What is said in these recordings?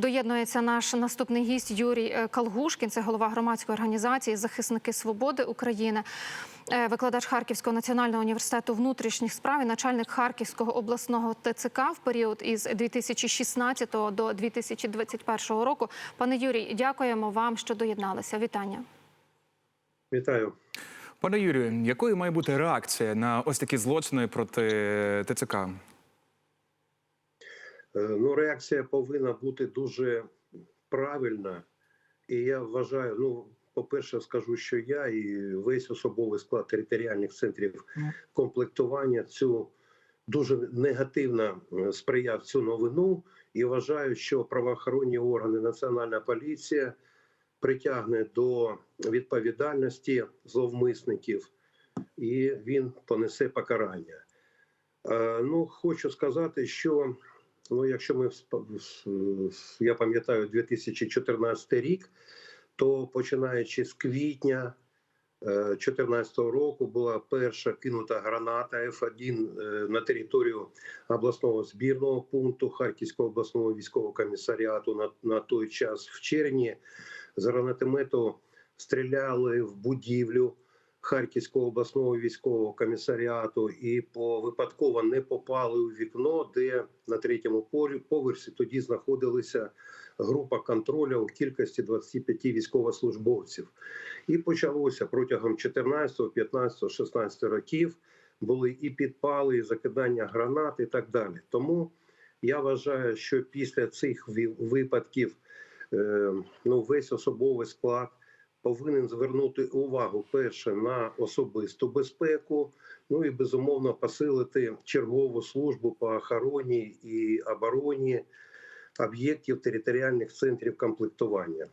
Доєднується наш наступний гість Юрій е, Калгушкін, це голова громадської організації Захисники свободи України, е, викладач Харківського національного університету внутрішніх справ і начальник Харківського обласного ТЦК в період із 2016 до 2021 року. Пане Юрій, дякуємо вам, що доєдналися. Вітання. Вітаю. Пане Юрію, якою має бути реакція на ось такі злочини проти ТЦК? Е, Ну, реакція повинна бути дуже правильна. І я вважаю, ну, по-перше, скажу, що я і весь особовий склад територіальних центрів комплектування цю дуже негативно е, сприяв цю новину і вважаю, що правоохоронні органи, Національна поліція притягне до відповідальності зловмисників, і він понесе покарання. Е, Ну, хочу сказати, що ну, якщо ми я пам'ятаю 2014 рік, то починаючи з квітня 2014 року була перша кинута граната F1 е, на територію обласного збірного пункту Харківського обласного військового комісаріату. На, на той час в червні з гранатомету стріляли в будівлю Харківського обласного військового комісаріату і по випадково не попали у вікно, де на третьому поверсі тоді знаходилися група контролю у кількості 25 військовослужбовців. І почалося протягом 14, 15, 16 років. Були і підпали, і закидання гранат, і так далі. Тому я вважаю, що після цих випадків е, ну, весь особовий склад повинен звернути увагу перше на особисту безпеку, ну і безумовно посилити чергову службу по охороні і обороні об'єктів територіальних центрів комплектування.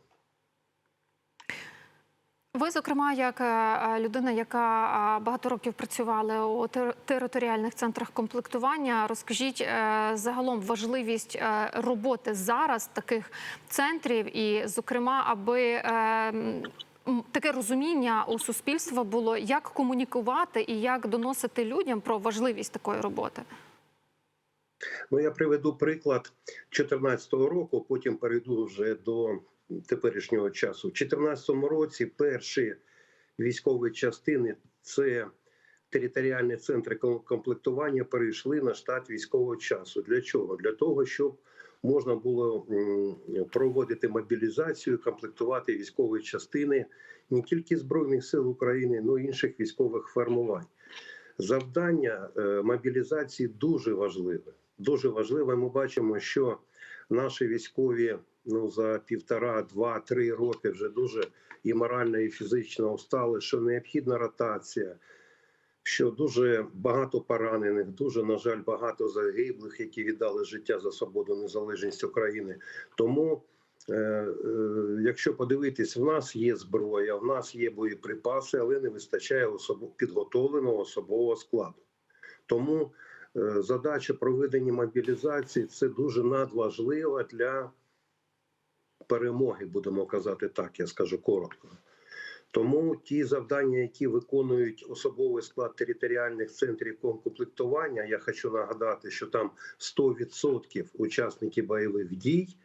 Ви, зокрема, як е, людина, яка е, багато років працювала у тер- територіальних центрах комплектування, розкажіть е, загалом важливість е, роботи зараз таких центрів, і, зокрема, аби е, таке розуміння у суспільства було, як комунікувати і як доносити людям про важливість такої роботи. Ну, я приведу приклад 2014 року, потім перейду вже до теперішнього часу. У 2014 році перші військові частини це територіальні центри ком- комплектування перейшли на штат військового часу. Для чого? Для того, щоб можна було проводити мобілізацію, комплектувати військові частини не тільки Збройних сил України, але й інших військових формувань. Завдання е, мобілізації дуже важливе. Дуже важливе. Ми бачимо, що наші військові ну за півтора, два, три роки вже дуже і морально, і фізично устали, що необхідна ротація, що дуже багато поранених, дуже на жаль, багато загиблих, які віддали життя за свободу незалежність України. Тому, е, е, якщо подивитись, в нас є зброя, в нас є боєприпаси, але не вистачає особо підготовленого особового складу. Тому е, задача проведення мобілізації це дуже надважлива для перемоги, будемо казати так, я скажу коротко. Тому ті завдання, які виконують особовий склад територіальних центрів комплектування, я хочу нагадати, що там 100% учасники бойових дій,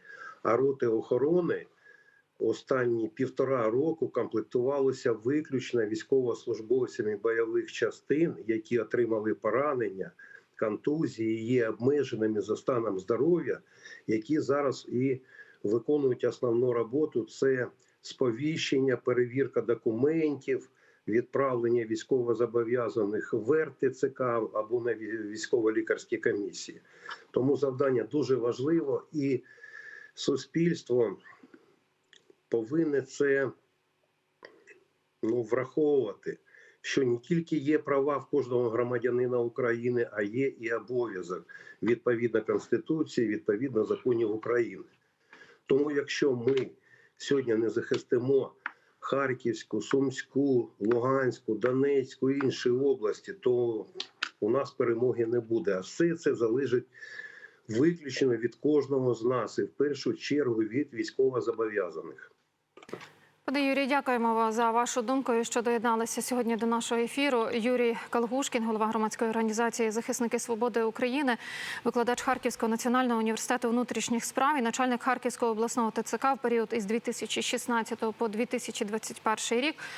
а роти охорони останні півтора року комплектувалися виключно військовослужбовцями бойових частин, які отримали поранення, контузії, є обмеженими за станом здоров'я, які зараз і виконують основну роботу. Це сповіщення, перевірка документів, відправлення військовозобов'язаних в РТЦК або на військово-лікарські комісії. Тому завдання дуже важливо, і суспільство повинне це ну, враховувати. Що не тільки є права в кожного громадянина України, а є і обов'язок відповідно Конституції, відповідно законів України. Тому, якщо ми сьогодні не захистимо Харківську, Сумську, Луганську, Донецьку і інші області, то у нас перемоги не буде. А все це залежить виключно від кожного з нас, і в першу чергу від військовозобов'язаних. Пане Юрій, дякуємо вам за вашу думку, що доєдналися сьогодні до нашого ефіру. Юрій Калгушкін, голова громадської організації Захисники свободи України, викладач Харківського національного університету внутрішніх справ і начальник Харківського обласного ТЦК в період із 2016 по 2021 рік.